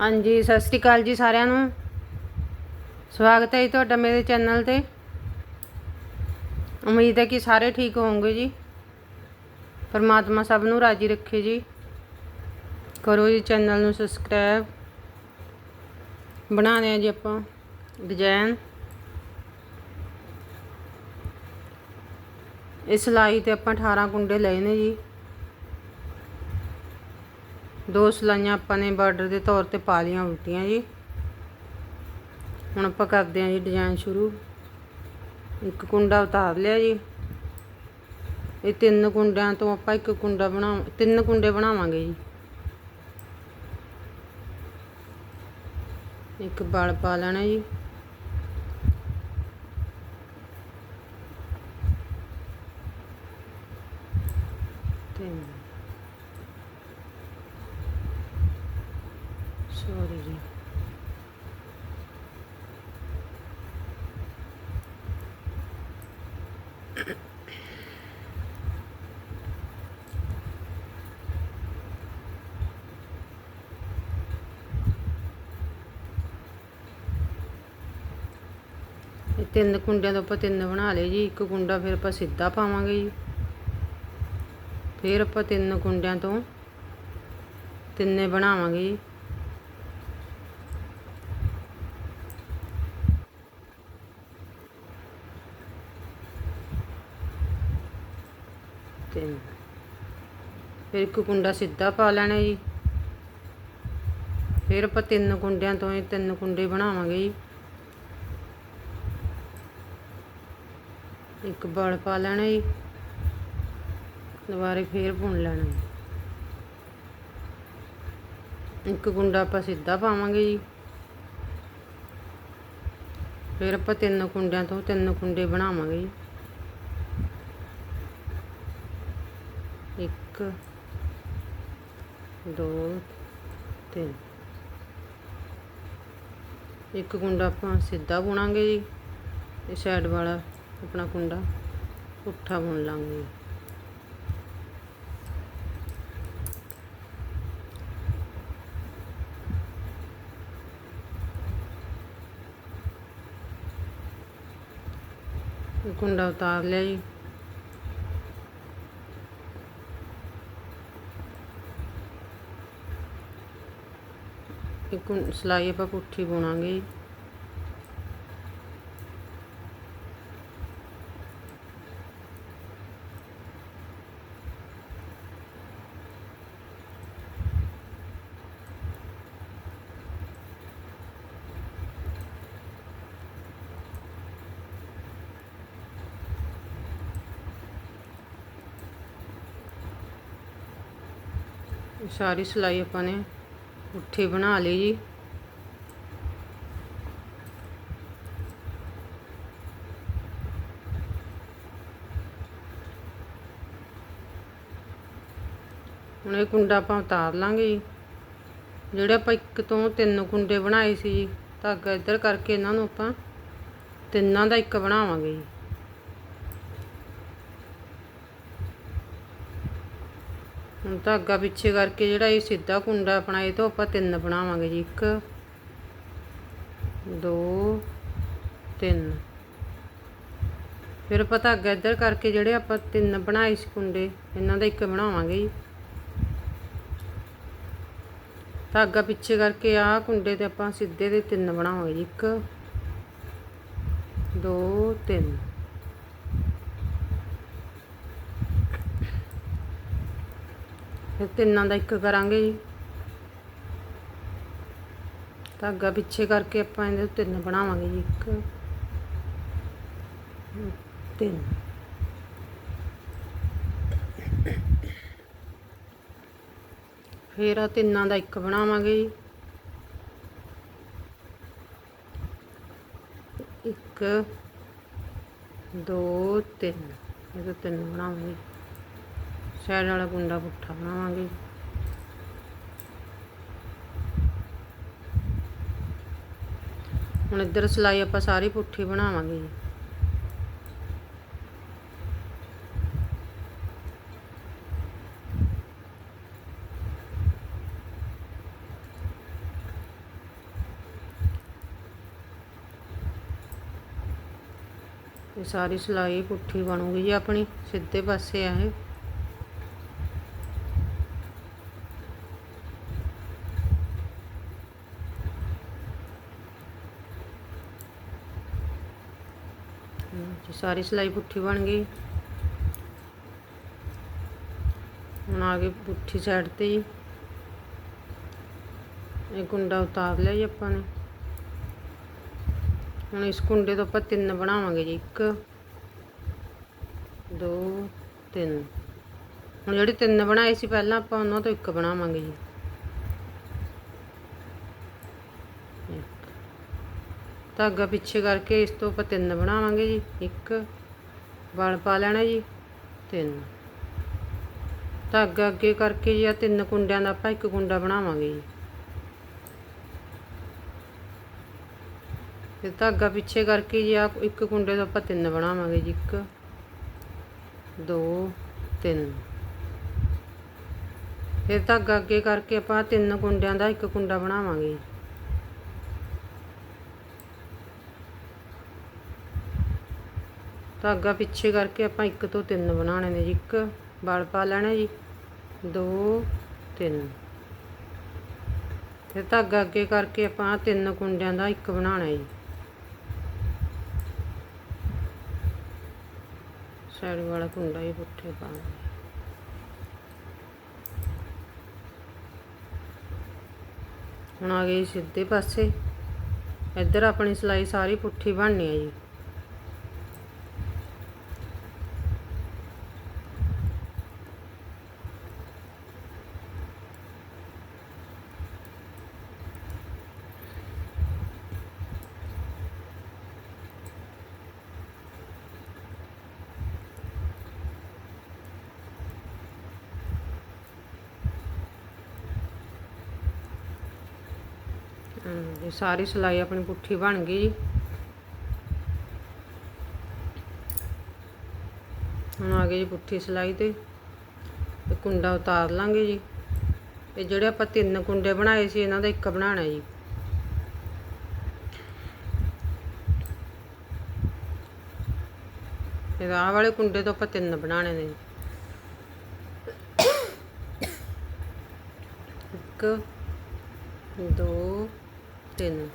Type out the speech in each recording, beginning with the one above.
ਹਾਂਜੀ, ਸਤਿ ਸ੍ਰੀ ਅਕਾਲ ਜੀ ਸਾਰਿਆਂ ਨੂੰ। ਸਵਾਗਤ ਹੈ ਜੀ ਤੁਹਾਡਾ ਮੇਰੇ ਚੈਨਲ ਤੇ। ਉਮੀਦ ਹੈ ਕਿ ਸਾਰੇ ਠੀਕ ਹੋਵੋਗੇ ਜੀ। ਪਰਮਾਤਮਾ ਸਭ ਨੂੰ ਰਾਜੀ ਰੱਖੇ ਜੀ। ਕਰੋ ਜੀ ਚੈਨਲ ਨੂੰ ਸਬਸਕ੍ਰਾਈਬ। ਬਣਾਉਣੇ ਆ ਜੀ ਆਪਾਂ ਡਿਜ਼ਾਈਨ। ਇਸ ਸਿਲਾਈ ਤੇ ਆਪਾਂ 18 ਕੁੰਡੇ ਲਏ ਨੇ ਜੀ। ਦੋ ਸਲਾਈਆਂ ਆਪਾਂ ਨੇ ਬਾਰਡਰ ਦੇ ਤੌਰ ਤੇ ਪਾ ਲੀਆਂ ਉਲਟੀਆਂ ਜੀ। ਹੁਣ ਆਪਾਂ ਕਰਦੇ ਹਾਂ ਜੀ ਡਿਜ਼ਾਈਨ ਸ਼ੁਰੂ। ਇੱਕ ਕੁੰਡਾ ਉਤਾਰ ਲਿਆ ਜੀ। ਇਹ ਤਿੰਨ ਕੁੰਡਿਆਂ ਤੋਂ ਆਪਾਂ ਇੱਕ ਕੁੰਡਾ ਬਣਾ, ਤਿੰਨ ਕੁੰਡੇ ਬਣਾਵਾਂਗੇ ਜੀ। ਇੱਕ ਬਲ ਪਾ ਲੈਣਾ ਜੀ ਤਿੰਨ ਸੌਰੀ ਜੀ ਇਹ ਤਿੰਨ ਕੁੰਡਿਆਂ ਤੋਂ ਆਪਾਂ ਤਿੰਨ ਬਣਾ ਲਏ ਜੀ, ਇੱਕ ਕੁੰਡਾ ਫਿਰ ਆਪਾਂ ਸਿੱਧਾ ਪਾਵਾਂਗੇ ਜੀ। ਫਿਰ ਆਪਾਂ ਤਿੰਨ ਕੁੰਡਿਆਂ ਤੋਂ ਤਿੰਨੇ ਬਣਾਵਾਂਗੇ ਜੀ। ਤਿੰਨ। ਫਿਰ ਇੱਕ ਕੁੰਡਾ ਸਿੱਧਾ ਪਾ ਲੈਣਾ ਜੀ। ਫਿਰ ਆਪਾਂ ਤਿੰਨ ਕੁੰਡਿਆਂ ਤੋਂ ਇਹ ਤਿੰਨ ਕੁੰਡੇ ਬਣਾਵਾਂਗੇ ਜੀ। ਇੱਕ ਬਲ ਪਾ ਲੈਣਾ ਜੀ। ਦੁਬਾਰੇ ਫੇਰ ਬੁਣ ਲੈਣਾ ਇੱਕ ਗੁੰਡਾ ਆਪਾਂ ਸਿੱਧਾ ਪਾਵਾਂਗੇ ਜੀ। ਫਿਰ ਆਪਾਂ ਤਿੰਨ ਕੁੰਡਿਆਂ ਤੋਂ ਤਿੰਨ ਕੁੰਡੇ ਬਣਾਵਾਂਗੇ ਜੀ। ਇੱਕ, ਦੋ, ਤਿੰਨ। ਇੱਕ ਕੁੰਡਾ ਆਪਾਂ ਸਿੱਧਾ ਬੁਣਾਂਗੇ ਜੀ। ਇਹ ਸਾਈਡ ਵਾਲਾ ਆਪਣਾ ਕੁੰਡਾ ਪੁੱਠਾ ਬੁਣ ਲਾਂਗੇ ਇਹ ਕੁੰਡਾ ਉਤਾਰ ਲਿਆ ਜੀ ਇੱਕ ਸਲਾਈ ਸਾਰੀ ਸਿਲਾਈ ਆਪਾਂ ਨੇ ਉੱਠੀ ਬਣਾ ਲਈ ਜੀ। ਹੁਣ ਇਹ ਕੁੰਡਾ ਆਪਾਂ ਉਤਾਰ ਲਾਂਗੇ ਜੀ। ਜਿਹੜੇ ਆਪਾਂ ਇੱਕ ਤੋਂ ਤਿੰਨ ਕੁੰਡੇ ਬਣਾਏ ਸੀ ਜੀ, ਧਾਗਾ ਇੱਧਰ ਕਰਕੇ ਇਹਨਾਂ ਨੂੰ ਆਪਾਂ ਤਿੰਨਾਂ ਦਾ ਇੱਕ ਬਣਾਵਾਂਗੇ ਜੀ। ਹੁਣ ਧਾਗਾ ਪਿੱਛੇ ਕਰਕੇ ਜਿਹੜਾ ਇਹ ਸਿੱਧਾ ਕੁੰਡਾ ਆਪਣਾ, ਇਹ ਤੋਂ ਆਪਾਂ ਤਿੰਨ ਬਣਾਵਾਂਗੇ ਜੀ, ਇੱਕ, ਦੋ, ਤਿੰਨ। ਫਿਰ ਆਪਾਂ ਧਾਗਾ ਇੱਧਰ ਕਰਕੇ ਜਿਹੜੇ ਆਪਾਂ ਤਿੰਨ ਬਣਾਏ ਸੀ ਕੁੰਡੇ, ਇਹਨਾਂ ਦਾ ਇੱਕ ਬਣਾਵਾਂਗੇ ਜੀ। ਧਾਗਾ ਪਿੱਛੇ ਕਰਕੇ ਆਹ ਕੁੰਡੇ ਤੇ ਆਪਾਂ ਸਿੱਧੇ ਦੇ ਤਿੰਨ ਬਣਾਵਾਂਗੇ ਜੀ, ਇੱਕ, ਦੋ, ਤਿੰਨ। ਫਿਰ ਤਿੰਨਾਂ ਦਾ ਇੱਕ ਕਰਾਂਗੇ ਜੀ। ਧਾਗਾ ਪਿੱਛੇ ਕਰਕੇ ਆਪਾਂ ਇਹਦੇ ਤਿੰਨ ਬਣਾਵਾਂਗੇ ਜੀ, ਇੱਕ, ਤਿੰਨ। ਫਿਰ ਆ ਤਿੰਨਾਂ ਦਾ ਇੱਕ ਬਣਾਵਾਂਗੇ ਜੀ। ਇੱਕ, ਦੋ, ਤਿੰਨ। ਇਹ ਤਿੰਨ ਬਣਾਵਾਂਗੇ। ਸਾਈਡ ਵਾਲਾ ਕੁੰਡਾ ਪੁੱਠਾ ਬਣਾਵਾਂਗੇ। ਹੁਣ ਇੱਧਰ ਸਲਾਈ ਆਪਾਂ ਸਾਰੀ ਪੁੱਠੀ ਬਣਾਵਾਂਗੇ ਜੀ। ਇਹ ਸਾਰੀ ਸਲਾਈ ਪੁੱਠੀ ਬਣੂਗੀ ਜੀ ਆਪਣੀ, ਸਿੱਧੇ ਪਾਸੇ ਆ ਸਾਰੀ ਸਿਲਾਈ ਪੁੱਠੀ ਬਣ ਗਈ। ਹੁਣ ਆ ਗਏ ਪੁੱਠੀ ਸਾਈਡ ਤੇ ਜੀ ਇਹ ਕੁੰਡਾ ਉਤਾਰ ਲਿਆ ਜੀ ਆਪਾਂ ਨੇ। ਹੁਣ ਇਸ ਕੁੰਡੇ ਤੋਂ ਆਪਾਂ ਤਿੰਨ ਬਣਾਵਾਂਗੇ ਜੀ, ਇੱਕ, ਦੋ, ਤਿੰਨ। ਹੁਣ ਜਿਹੜੇ ਤਿੰਨ ਬਣਾਏ ਸੀ ਪਹਿਲਾਂ ਆਪਾਂ ਉਹਨਾਂ ਤੋਂ ਇੱਕ ਬਣਾਵਾਂਗੇ ਜੀ। ਧਾਗਾ ਪਿੱਛੇ ਕਰਕੇ ਇਸ ਤੋਂ ਆਪਾਂ ਤਿੰਨ ਬਣਾਵਾਂਗੇ ਜੀ। ਇੱਕ ਵਲ ਪਾ ਲੈਣਾ ਜੀ, ਤਿੰਨ। ਧਾਗਾ ਅੱਗੇ ਕਰਕੇ ਜੀ ਆ ਤਿੰਨ ਕੁੰਡਿਆਂ ਦਾ ਆਪਾਂ ਇੱਕ ਕੁੰਡਾ ਬਣਾਵਾਂਗੇ ਜੀ। ਫਿਰ ਧਾਗਾ ਪਿੱਛੇ ਕਰਕੇ ਜੀ ਆ ਇੱਕ ਕੁੰਡੇ ਤੋਂ ਆਪਾਂ ਤਿੰਨ ਬਣਾਵਾਂਗੇ ਜੀ। ਇੱਕ, ਦੋ, ਤਿੰਨ। ਫਿਰ ਧਾਗਾ ਅੱਗੇ ਕਰਕੇ ਆਪਾਂ ਤਿੰਨ ਕੁੰਡਿਆਂ ਦਾ ਇੱਕ ਕੁੰਡਾ ਬਣਾਵਾਂਗੇ ਧਾਗਾ ਪਿੱਛੇ ਕਰਕੇ ਆਪਾਂ ਇੱਕ ਤੋਂ ਤਿੰਨ ਬਣਾਉਣੇ ਨੇ ਜੀ। ਇੱਕ ਵਲ ਪਾ ਲੈਣਾ ਜੀ। ਦੋ, ਤਿੰਨ। ਫਿਰ ਧਾਗਾ ਅੱਗੇ ਕਰਕੇ ਆਪਾਂ ਤਿੰਨ ਕੁੰਡਿਆਂ ਦਾ ਇੱਕ ਬਣਾਉਣਾ ਜੀ। ਸਾਈਡ ਵਾਲਾ ਕੁੰਡਾ ਹੀ ਪੁੱਠੇ ਪਾਉਣਾ ਹੁਣ ਆ ਗਈ ਸਿੱਧੇ ਪਾਸੇ। ਇੱਧਰ ਆਪਣੀ ਸਿਲਾਈ ਸਾਰੀ ਪੁੱਠੀ ਬਣਨੀ ਹੈ ਜੀ। ਇਹ ਸਾਰੀ ਸਿਲਾਈ ਆਪਣੀ ਪੁੱਠੀ ਬਣ ਗਈ ਜੀ। ਹੁਣ ਆ ਗਈ ਜੀ ਪੁੱਠੀ ਸਿਲਾਈ ਤੇ ਤੇ ਕੁੰਡਾ ਉਤਾਰ ਲਾਂਗੇ ਜੀ। ਇਹ ਜਿਹੜੇ ਆਪਾਂ ਤਿੰਨ ਕੁੰਡੇ ਬਣਾਏ ਸੀ, ਇਹਨਾਂ ਦਾ ਇੱਕ ਬਣਾਉਣਾ ਜੀ। ਇਹ ਆਹ ਵਾਲੇ ਕੁੰਡੇ ਤੋਂ ਆਪਾਂ ਤਿੰਨ ਬਣਾਉਣੇ ਨੇ ਇੱਕ, ਦੋ ਤਿੰਨ।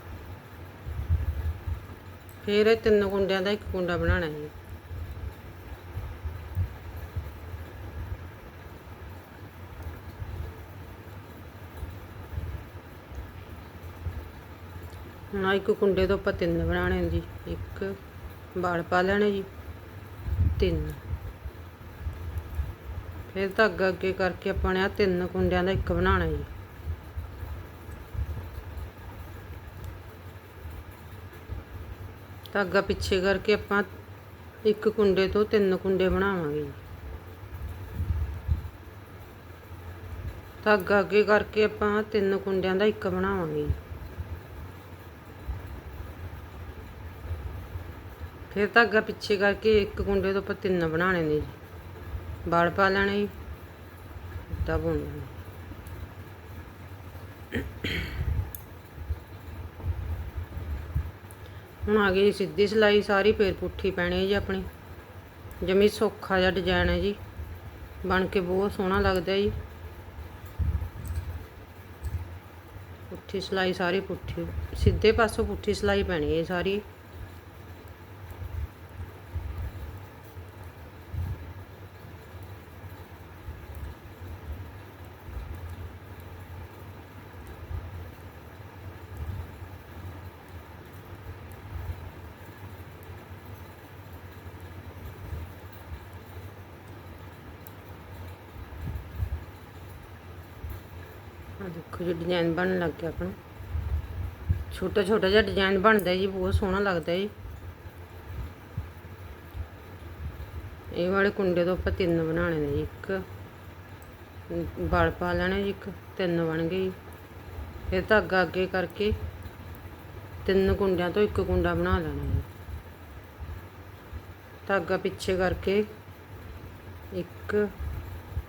ਫਿਰ ਇਹ ਤਿੰਨ ਕੁੰਡਿਆਂ ਦਾ ਇੱਕ ਕੁੰਡਾ ਬਣਾਉਣਾ ਹੈ ਹੁਣ ਇੱਕ ਕੁੰਡੇ ਤੋਂ ਆਪਾਂ ਤਿੰਨ ਬਣਾਉਣੇ ਜੀ। ਇੱਕ ਵਾਲ ਪਾ ਲੈਣੇ ਜੀ। ਤਿੰਨ। ਫਿਰ ਧਾਗਾ ਅੱਗੇ ਕਰਕੇ ਆਪਾਂ ਨੇ ਆ ਤਿੰਨ ਕੁੰਡਿਆਂ ਦਾ ਇੱਕ ਬਣਾਉਣਾ ਜੀ। ਧਾਗਾ ਪਿੱਛੇ ਕਰਕੇ ਆਪਾਂ ਇੱਕ ਕੁੰਡੇ ਤੋਂ ਤਿੰਨ ਕੁੰਡੇ ਬਣਾਵਾਂਗੇ। ਧਾਗਾ ਅੱਗੇ ਕਰਕੇ ਆਪਾਂ ਤਿੰਨ ਕੁੰਡਿਆਂ ਦਾ ਇੱਕ ਬਣਾਵਾਂਗੇ। ਫਿਰ ਧਾਗਾ ਪਿੱਛੇ ਕਰਕੇ ਇੱਕ ਕੁੰਡੇ ਤੋਂ ਆਪਾਂ ਤਿੰਨ ਬਣਾਉਣੇ ਨੇ ਜੀ। ਵਾਲ ਪਾ ਲੈਣੇ ਜੀ ਤਾਂ ਬੁਣ ਲੈਣਾ ਹੁਣ ਆ ਗਈ ਸਿੱਧੀ ਸਿਲਾਈ, ਸਾਰੀ ਫੇਰ ਪੁੱਠੀ ਪੈਣੀ ਹੈ ਜੀ ਆਪਣੀ। ਜਮੀ ਸੌਖਾ ਜਿਹਾ ਡਿਜ਼ਾਈਨ ਹੈ ਜੀ। ਬਣ ਕੇ ਬਹੁਤ ਸੋਹਣਾ ਲੱਗਦਾ ਜੀ। ਪੁੱਠੀ ਸਿਲਾਈ, ਸਾਰੀ ਪੁੱਠੀ, ਸਿੱਧੇ ਪਾਸੋਂ ਪੁੱਠੀ ਸਿਲਾਈ ਪੈਣੀ ਹੈ ਸਾਰੀ। ਆ ਦੇਖੋ ਜੀ ਡਿਜ਼ਾਈਨ ਬਣਨ ਲੱਗ ਗਿਆ ਆਪਣਾ। ਛੋਟਾ ਛੋਟਾ ਜਿਹਾ ਡਿਜ਼ਾਈਨ ਬਣਦਾ ਜੀ, ਬਹੁਤ ਸੋਹਣਾ ਲੱਗਦਾ ਜੀ। ਇਹ ਵਾਲੇ ਕੁੰਡੇ ਤੋਂ ਆਪਾਂ ਤਿੰਨ ਬਣਾਉਣੇ ਨੇ ਜੀ, ਇੱਕ ਵਲ ਪਾ ਲੈਣੇ ਜੀ, ਇੱਕ ਤਿੰਨ ਬਣ ਗਏ ਜੀ। ਫਿਰ ਧਾਗਾ ਅੱਗੇ ਕਰਕੇ ਤਿੰਨ ਕੁੰਡਿਆਂ ਤੋਂ ਇੱਕ ਕੁੰਡਾ ਬਣਾ ਲੈਣਾ ਜੀ। ਧਾਗਾ ਪਿੱਛੇ ਕਰਕੇ ਇੱਕ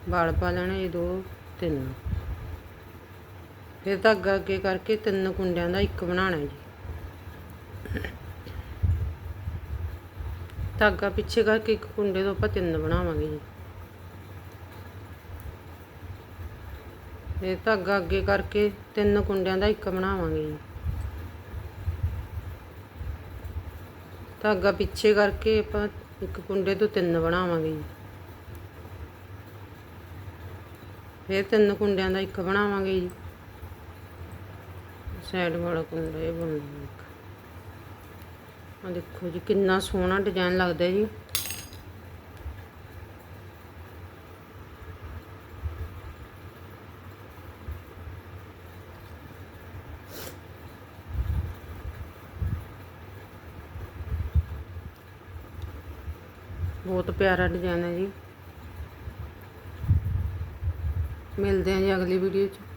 ਵਲ ਪਾ ਲੈਣਾ ਜੀ, ਦੋ, ਤਿੰਨ। ਫਿਰ ਧਾਗਾ ਅੱਗੇ ਕਰਕੇ ਤਿੰਨ ਕੁੰਡਿਆਂ ਦਾ ਇੱਕ ਬਣਾਉਣਾ ਜੀ। ਧਾਗਾ ਪਿੱਛੇ ਕਰਕੇ ਇੱਕ ਕੁੰਡੇ ਤੋਂ ਆਪਾਂ ਤਿੰਨ ਬਣਾਵਾਂਗੇ ਜੀ। ਇਹ ਧਾਗਾ ਅੱਗੇ ਕਰਕੇ ਤਿੰਨ ਕੁੰਡਿਆਂ ਦਾ ਇੱਕ ਬਣਾਵਾਂਗੇ ਜੀ। ਧਾਗਾ ਪਿੱਛੇ ਕਰਕੇ ਆਪਾਂ ਇੱਕ ਕੁੰਡੇ ਤੋਂ ਤਿੰਨ ਬਣਾਵਾਂਗੇ ਜੀ। ਫਿਰ ਤਿੰਨ ਕੁੰਡਿਆਂ ਦਾ ਇੱਕ ਬਣਾਵਾਂਗੇ ਜੀ। ਸਾਈਡ ਵਾਲਾ ਕੁੰਡਾ ਇਹ ਬਣੂਗਾ ਆ ਦੇਖੋ ਜੀ, ਕਿੰਨਾ ਸੋਹਣਾ ਡਿਜ਼ਾਈਨ ਲੱਗਦਾ ਜੀ। ਬਹੁਤ ਪਿਆਰਾ ਡਿਜ਼ਾਈਨ ਹੈ ਜੀ। ਮਿਲਦੇ ਹਾਂ ਜੀ ਅਗਲੀ ਵੀਡੀਓ 'ਚ।